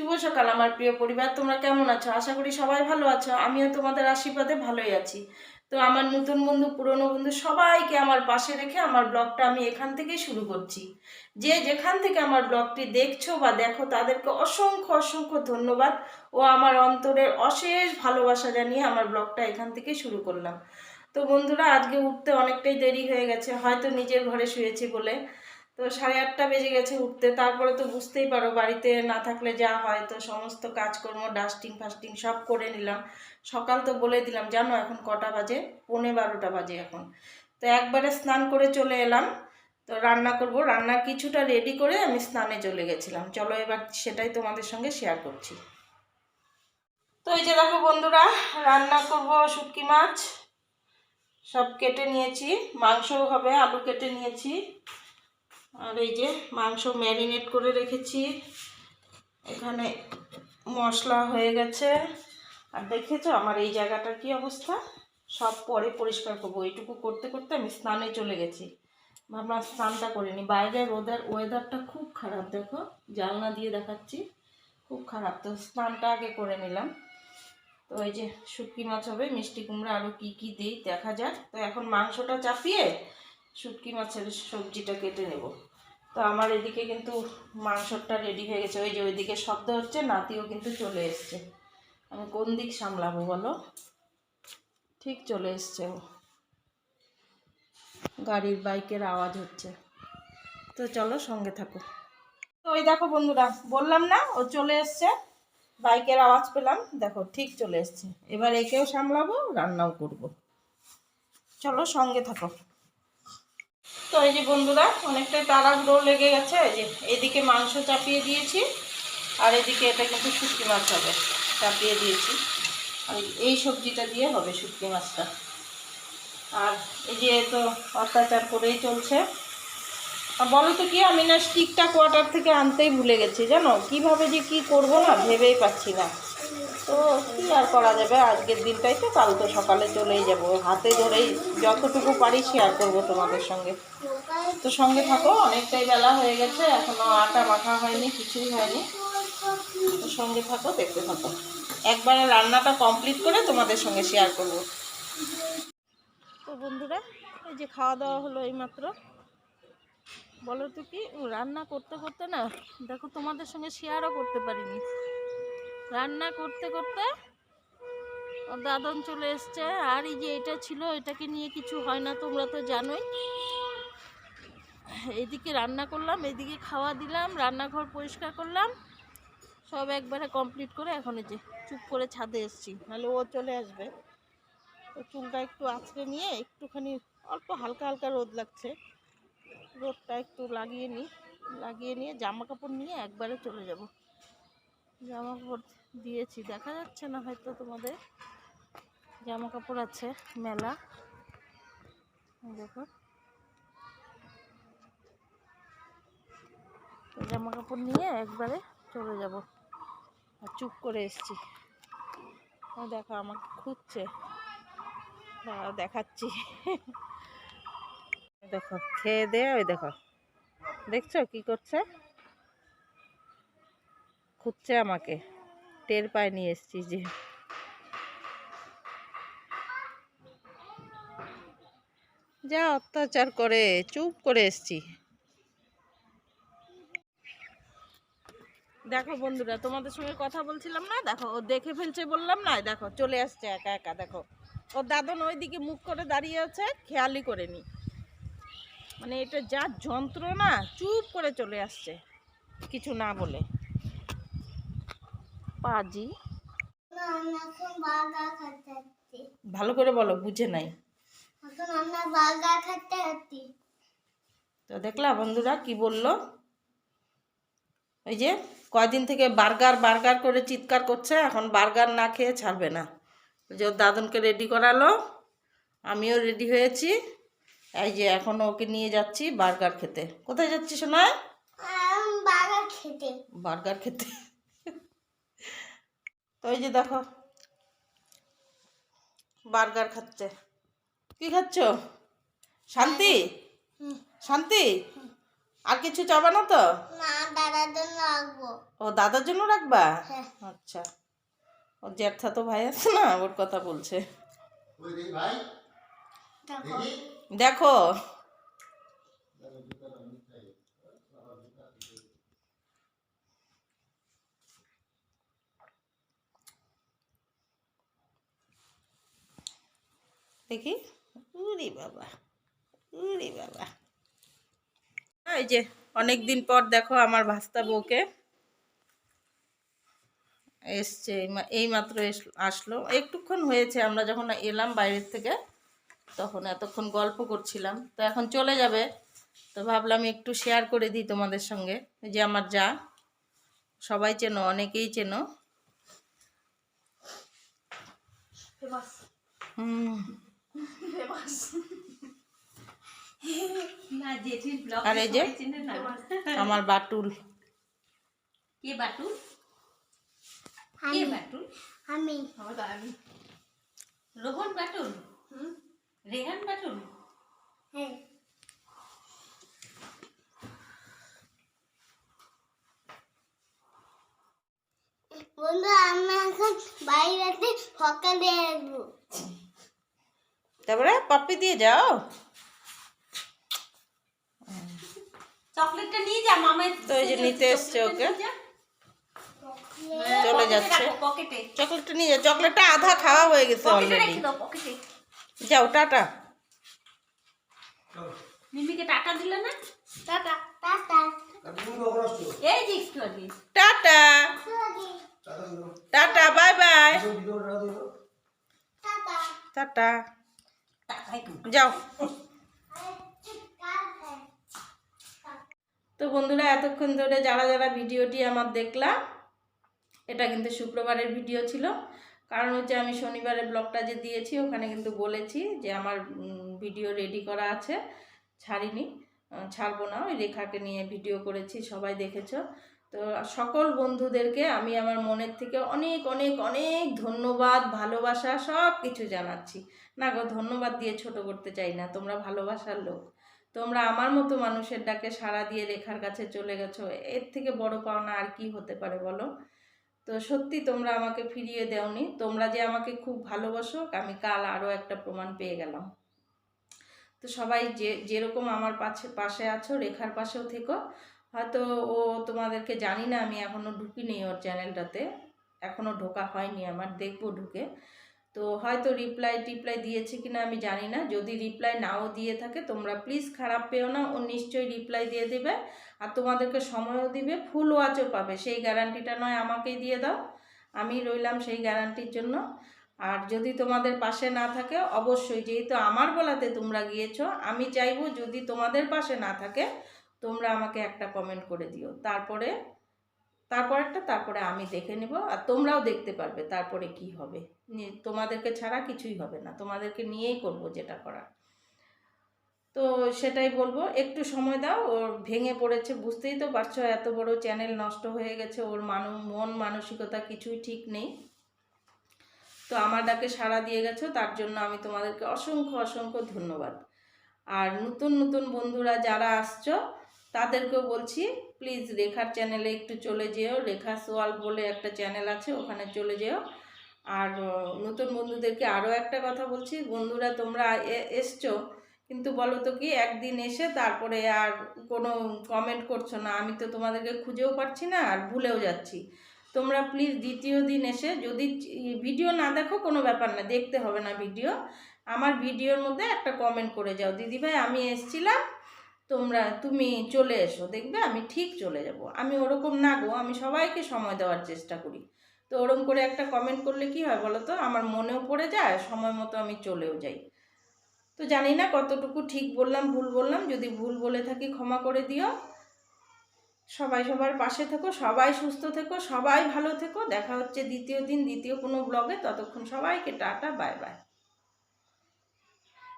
শুভ সকাল, আমার প্রিয় পরিবার, তোমরা কেমন আছো? আশা করি সবাই ভালো আছো, আমিও তোমাদের আশীর্বাদে ভালোই আছি। তো আমার নতুন বন্ধু, পুরনো বন্ধু সবাইকে আমার পাশে রেখে আমার ব্লগটা আমি এখান থেকেই শুরু করছি। যে যেখান থেকে আমার ব্লগটি দেখছ বা দেখো, তাদেরকে অসংখ্য অসংখ্য ধন্যবাদ ও আমার অন্তরের অশেষ ভালোবাসা জানিয়ে আমার ব্লগটা এখান থেকে শুরু করলাম। তো বন্ধুরা, আজকে উঠতে অনেকটাই দেরি হয়ে গেছে, হয়তো নিজের ঘরে শুয়েছি বলে। তো সাড়ে আটটা বেজে গেছে উঠতে, তারপরে তো বুঝতেই পারো বাড়িতে না থাকলে যা হয়, তো সমস্ত কাজকর্ম ডাস্টিং ফাস্টিং সব করে নিলাম। সকাল তো বলে দিলাম, জানো এখন কটা বাজে? পৌনে বারোটা বাজে এখন। তো একবারে স্নান করে চলে এলাম। তো রান্না করব। রান্নার কিছুটা রেডি করে আমি স্নানে চলে গেছিলাম। চলো এবার সেটাই তোমাদের সঙ্গে শেয়ার করছি। তো এই যে দেখো বন্ধুরা, রান্না করব শুটকি মাছ। সব কেটে নিয়েছি। মাংসও হবে, আলু কেটে নিয়েছি। আর এই যে মাংস ম্যারিনেট করে রেখেছি। এখানে মশলা হয়ে গেছে। আর দেখেছ আমার এই জায়গাটার কি অবস্থা? সব পরে পরিষ্কার করব। এইটুকু করতে করতে আমি স্নানে চলে গেছি। ভাবলাম স্নানটা করিনি বাইরের ওদের ওয়েদারটা খুব খারাপ, দেখো। জানলা দিয়ে দেখাচ্ছি। খুব খারাপ। তো স্নানটা আগে করে নিলাম। তো এই যে শুটকি মাছ হবে, মিষ্টি কুমড়া আরও কী কী দিই, দেখা যাক। তো এখন মাংসটা চাপিয়ে শুটকি মাছের সবজিটা কেটে নেব। তো আমার এদিকে কিন্তু মাংসটা রেডি হয়ে গেছে। ওই যে ওইদিকে শব্দ হচ্ছে, নাতিও কিন্তু চলে এসছে। আমি কোন দিক সামলাবো বলো? ঠিক চলে এসছে ও। গাড়ির বাইকের আওয়াজ হচ্ছে। তো চলো সঙ্গে থাকো। তো ওই দেখো বন্ধুরা, বললাম না, ও চলে এসছে। বাইকের আওয়াজ পেলাম। দেখো, ঠিক চলে এসছে। এবার একেও সামলাবো, রান্নাও করব। চলো সঙ্গে থাকো। তো এই যে বন্ধুরা, অনেকটাই তাড়াহুড়ো লেগে গেছে। এই যে এদিকে মাংস চাপিয়ে দিয়েছি, আর এদিকে এটা কিন্তু শুটকি মাছ হবে, চাপিয়ে দিয়েছি। আর এই সবজিটা দিয়ে হবে শুটকি মাছটা। আর এই যে তো অত্যাচার করেই চলছে। বলো তো কি, আমি না স্টিকটা কোয়ার্টার থেকে আনতেই ভুলে গেছি, জানো? কীভাবে যে কি করব না, ভেবেই পাচ্ছি না। তো কি আর করা যাবে? আজকের দিনটাই তো, কাল তো সকালে চলেই যাব। হাতে ধরেই যতটুকু পারি শেয়ার করব তোমাদের সঙ্গে। তো সঙ্গে থাকো, অনেকটাই বেলা হয়ে গেছে, এখনও আটা মাখা হয়নি, কিছুই হয়নি। তো সঙ্গে থাকো, দেখতে থাকো। একবারে রান্নাটা কমপ্লিট করে তোমাদের সঙ্গে শেয়ার করব। তো বন্ধুরা, এই যে খাওয়া দাওয়া হলো এইমাত্র। বলো তো কি রান্না করতে করতে না, দেখো তোমাদের সঙ্গে শেয়ারও করতে পারিনি। রান্না করতে করতে দাদন চলে এসছে। আর এই যে এটা ছিল, এটাকে নিয়ে কিছু হয় না, তোমরা তো জানোই। এইদিকে রান্না করলাম, এইদিকে খাওয়া দিলাম, রান্নাঘর পরিষ্কার করলাম। সব একবারে কমপ্লিট করে এখন এই যে চুপ করে ছাদে এসছি। নাহলে ও চলে আসবে। তো চুলটা একটু আঁচড়ে নিয়ে একটুখানি অল্প হালকা হালকা রোদ লাগছে। রোদটা একটু লাগিয়ে নিই লাগিয়ে নিয়ে জামা কাপড় নিয়ে একবারে চলে যাব। জামা কাপড় দিয়েছি। দেখা যাচ্ছে না হয়তো তোমাদের। জামা কাপড় আছে, মেলা। দেখো। জামা কাপড় নিয়ে একবারে চলে যাব। আর চুপ করে এসছি। ও দেখো, আমাকে খুঁজছে। দেখাচ্ছি। দেখো, খেয়ে দে, ওই দেখো। দেখছ কি করছে? খুঁজছে আমাকে। টের পায় নিয়ে এসছি যে। যা অত্যাচার করে, চুপ করে এসছি। দেখো বন্ধুরা, তোমাদের সঙ্গে কথা বলছিলাম না? দেখো, ও দেখে ফেলছে বললাম না? দেখো, চলে আসছে একা একা, দেখো। ওর দাদন ওইদিকে মুখ করে দাঁড়িয়ে আছে, খেয়ালই করেনি। মানে এটা যা যন্ত্রণা, চুপ করে চলে আসছে, কিছু না বলে। পাজি। ভালো করে বলো বুঝে নাই। তো দেখলা বন্ধুরা কি বলল? ওই যে কয়দিন থেকে বার্গার বার্গার করে চিৎকার করছে এখন বার্গার না খেয়ে ছাড়বে না। যে ওর দাদনকে রেডি করালো আমিও রেডি হয়েছি। এই যে এখন ওকে নিয়ে যাচ্ছি বার্গার খেতে। কোথায় যাচ্ছি শোনা বার্গার খেতে। বার্গার খেতে। তো এই যে দেখো বার্গার খাচ্ছে। কি খাচ্ছ? শান্তি? শান্তি? আর কিছু চাবা না তো? না দাদার জন্য রাখব। ও দাদার জন্য রাখবা? হ্যাঁ। আচ্ছা। ও জ্যাঠা তো ভাই আছে না ওর কথা বলছে। ওই দেখি দেখো? উরি বাবা উরি বাবা। এই যে অনেক দিন পর দেখো আমার ভাস্তা বউকে। এসছে এই মাত্র আসলো। একটুক্ষণ হয়েছে আমরা যখন এলাম বাইরের থেকে তখন এতক্ষণ গল্প করছিলাম। তো এখন চলে যাবে। তো ভাবলাম একটু শেয়ার করে দিই তোমাদের সঙ্গে। যে আমার যা সবাই চেনো অনেকেই চেনো। হুম। আর এই যে আমার বাটুল। কে বাটুল? কে বাটুল? আমি। আমি। রোহন বাটুল? রেহান বাটুল? হ্যাঁ। বন্ধু আমি এখন বাইরেতে সকালে আসব। তারপরে পাপ্পি দিয়ে যাও। চকলেটটা নিয়ে যা মামের তো এই যে নিতে এসছে ওকে। চলে যাচ্ছে। পকেটে। চকলেটটা নিয়ে যাও চকলেটটা আধা খাওয়া হয়ে গেছে পকেটে অলরেডি রেখে দাও পকেটে। যাও টাটা। মিমিকে টাকা দিলে না? টাটা টাটা। এই যে একটু আগে। টাটা। Tata bye bye. Tata. Tata. যাও। তো বন্ধুরা, এতক্ষণ ধরে যারা যারা ভিডিওটি আমার দেখলাম, এটা কিন্তু শুক্রবারের ভিডিও ছিল। কারণ হচ্ছে আমি শনিবারের ব্লগটা যে দিয়েছি, ওখানে কিন্তু বলেছি যে আমার ভিডিও রেডি করা আছে। ছাড়িনি ছাড়বো না, ওই রেখাকে নিয়ে ভিডিও করেছি, সবাই দেখেছ। তো সকল বন্ধুদেরকে আমি আমার মনের থেকে অনেক অনেক অনেক ধন্যবাদ, ভালোবাসা, সব কিছু জানাচ্ছি। না গো, ধন্যবাদ দিয়ে ছোট করতে চাই না, তোমরা ভালোবাসার লোক। তোমরা আমার মতো মানুষের ডাকে সাড়া দিয়ে রেখার কাছে চলে গেছো, এর থেকে বড় পাওনা আর কি হতে পারে বলো? তো সত্যি তোমরা আমাকে ফিরিয়ে দেওনি, তোমরা যে আমাকে খুব ভালোবাসো, আমি কাল আরও একটা প্রমাণ পেয়ে গেলাম। তো সবাই যে, যেরকম আমার পাশে পাশে আছো, রেখার পাশেও থেকো। হয়তো ও তোমাদেরকে জানি না, আমি এখনও ঢুকিনি ওর চ্যানেলটাতে এখনও ঢোকা হয়নি আমার, দেখব ঢুকে। তো হয়তো রিপ্লাই টিপ্লাই দিয়েছে কিনা আমি জানি না, যদি রিপ্লাই নাও দিয়ে থাকে, তোমরা প্লিজ খারাপ পেও না, ও নিশ্চয়ই রিপ্লাই দিয়ে দেবে, আর তোমাদেরকে সময়ও দিবে ফুল ওয়াচও পাবে। সেই গ্যারান্টিটা নয় আমাকেই দিয়ে দাও, আমি রইলাম সেই গ্যারান্টির জন্য। আর যদি তোমাদের পাশে না থাকে, অবশ্যই, যেহেতু আমার বলাতে তোমরা গিয়েছো, আমি চাইব যদি তোমাদের পাশে না থাকে তোমরা আমাকে একটা কমেন্ট করে দিও। তারপরে তারপরেরটা তারপরে আমি দেখে নেব আর তোমরাও দেখতে পারবে তারপরে কি হবে। তোমাদেরকে ছাড়া কিছুই হবে না। তোমাদেরকে নিয়েই করব যেটা করার। তো সেটাই বলব, একটু সময় দাও, ওর ভেঙে পড়েছে, বুঝতেই তো পারছ এত বড় চ্যানেল নষ্ট হয়ে গেছে, ওর মানু, মন মানসিকতা কিছুই ঠিক নেই। তো আমার ডাকে সাড়া দিয়ে গেছো, তার জন্য আমি তোমাদেরকে অসংখ্য অসংখ্য ধন্যবাদ। আর নতুন নতুন বন্ধুরা যারা আসছো তাদেরকেও বলছি প্লিজ রেখার চ্যানেলে একটু চলে যেও। রেখা সোয়াল বলে একটা চ্যানেল আছে, ওখানে চলে যেও। আর নতুন বন্ধুদেরকে আরও একটা কথা বলছি, বন্ধুরা তোমরা এসছো, কিন্তু বলো তো কি, একদিন এসে তারপরে আর কোনো কমেন্ট করছ না। আমি তো তোমাদেরকে খুঁজেও পাচ্ছি না আর ভুলেও যাচ্ছি। তোমরা প্লিজ দ্বিতীয় দিন এসে যদি ভিডিও না দেখো, কোনো ব্যাপার না, দেখতে হবে না ভিডিও আমার ভিডিওর মধ্যে একটা কমেন্ট করে যাও। দিদিভাই, আমি এসছিলাম তোমরা, তুমি চলে এসো, দেখবে আমি ঠিক চলে যাব। আমি ওরকম না গো, আমি সবাইকে সময় দেওয়ার চেষ্টা করি। তো ওরকম করে একটা কমেন্ট করলে কি হয় বলো তো? আমার মনেও পড়ে যায়, সময় মতো আমি চলেও যাই। তো জানি না কতটুকু ঠিক বললাম, ভুল বললাম, যদি ভুল বলে থাকি ক্ষমা করে দিও। সবাই সবার পাশে থেকো, সবাই সুস্থ থেকো, সবাই ভালো থেকো। দেখা হচ্ছে দ্বিতীয় দিন, দ্বিতীয় কোনো ব্লগে ততক্ষণ সবাইকে টাটা বাই বাই